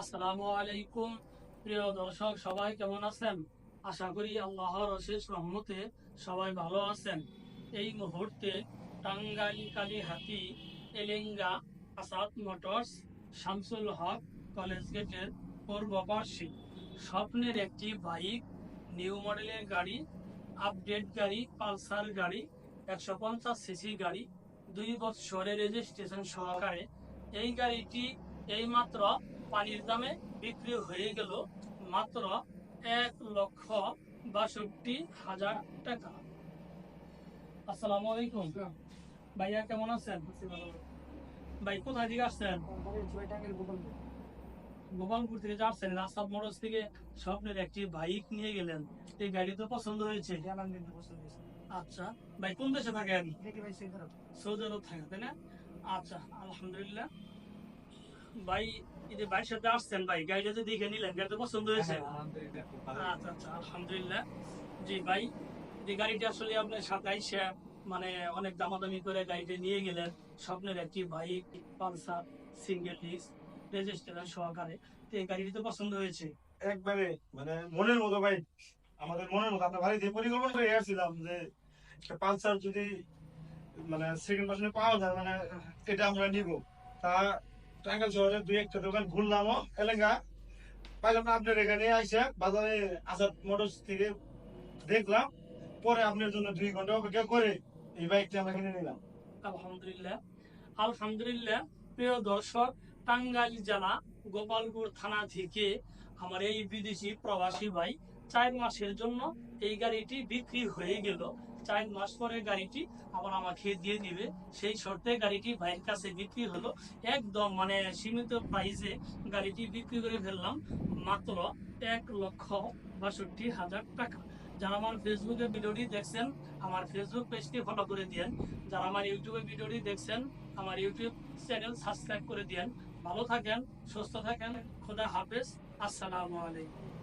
আসসালামু আলাইকুম। প্রিয় দর্শক, সবাই কেমন আছেন? আশা করি আল্লাহর অশেষ রহমতে সবাই ভালো আছেন। এই মুহূর্তে টাঙ্গাইল কালীহাতি এলেঙ্গা আসাদ মোটরস শামসুল হক কলেজ গেটের পূর্ব পার্শ্বে স্বপ্নের একটি বাইক, নিউ মডেলের গাড়ি, আপডেট গাড়ি, পালসার গাড়ি, একশো পঞ্চাশ সিসি গাড়ি, দুই বছরের রেজিস্ট্রেশন সহকারে এই গাড়িটি এইমাত্র পানির দামে বিক্রি হয়ে গেল মাত্র এক লক্ষ বাষট্টি হাজার টাকা। আসসালামু আলাইকুম। ভাইয়া কেমন আছেন? ভাই কোথায় থেকে আসছেন? গোপালপুর। থেকে যাচ্ছেন রাস্তা মোটরস থেকে স্বপ্নের একটি বাইক নিয়ে গেলেন। এই গাড়ি তো পছন্দ হয়েছে। আচ্ছা ভাই কোন দেশে থাকেন? সৌদি আরব থাকেন তাই না? আচ্ছা আলহামদুলিল্লাহ। ভাই এই যে ভাইয়ের সাথে আসছেন ভাই গাড়িটা যে দেখে নিলেন গাড়ি তো পছন্দ হয়েছে। আচ্ছা আচ্ছা আলহামদুলিল্লাহ। জি ভাই যে গাড়িটা আসলে আপনার সাথে আইসা মানে অনেক দামাদামি করে গাড়িটা নিয়ে গেলেন স্বপ্নের একটি bike Pulsar single disc registration সহকারে তো এই গাড়িটি তো পছন্দ হয়েছে? একবারে মানে মনের মতো ভাই আমাদের মনের মতো। আমরা বাড়িতে পরিকল্পনা করে আসছিলাম যে একটা পালসার যদি মানে সেকেন্ড পার্সনে পাওয়া যায় মানে এটা আমরা নিব। তা টাঙ্গাইল শহরে দুই একটা দোকান ঘুরলামও এলাকা, পাইলাম না, আপনার এখানে আইসা বাজারে আসাদ মোটরস থেকে দেখলাম, পরে আপনার জন্য দুই ঘণ্টা অপেক্ষা করে এই বাইকটা আমরা কিনে নিলাম। আলহামদুলিল্লাহ। আলহামদুলিল্লাহ, প্রিয় দর্শক, টাঙ্গাইল জেলা গোপালপুর থানা থেকে আমার এই বিদেশি প্রবাসী ভাই চার মাসের জন্য এই গাড়িটি বিক্রি হয়ে গেল। চার মাস পরে গাড়িটি আবার আমাকে দিয়ে দিবে। সেই শর্তে গাড়িটি ভাইয়ের কাছে বিক্রি হলো। একদম মানে সীমিত প্রাইসে গাড়িটি বিক্রি করে ফেললাম মাত্র এক লক্ষ বাষট্টি হাজার টাকা। যারা আমার ফেসবুকে ভিডিওটি দেখছেন, আমার ফেসবুক পেজটি ফলো করে দিয়েন। যারা আমার ইউটিউবে ভিডিওটি দেখছেন, আমার ইউটিউব চ্যানেল সাবস্ক্রাইব করে দিয়েন। ভালো থাকেন, সুস্থ থাকেন, খোদা হাফেজ। আসসালামু আলাইকুম।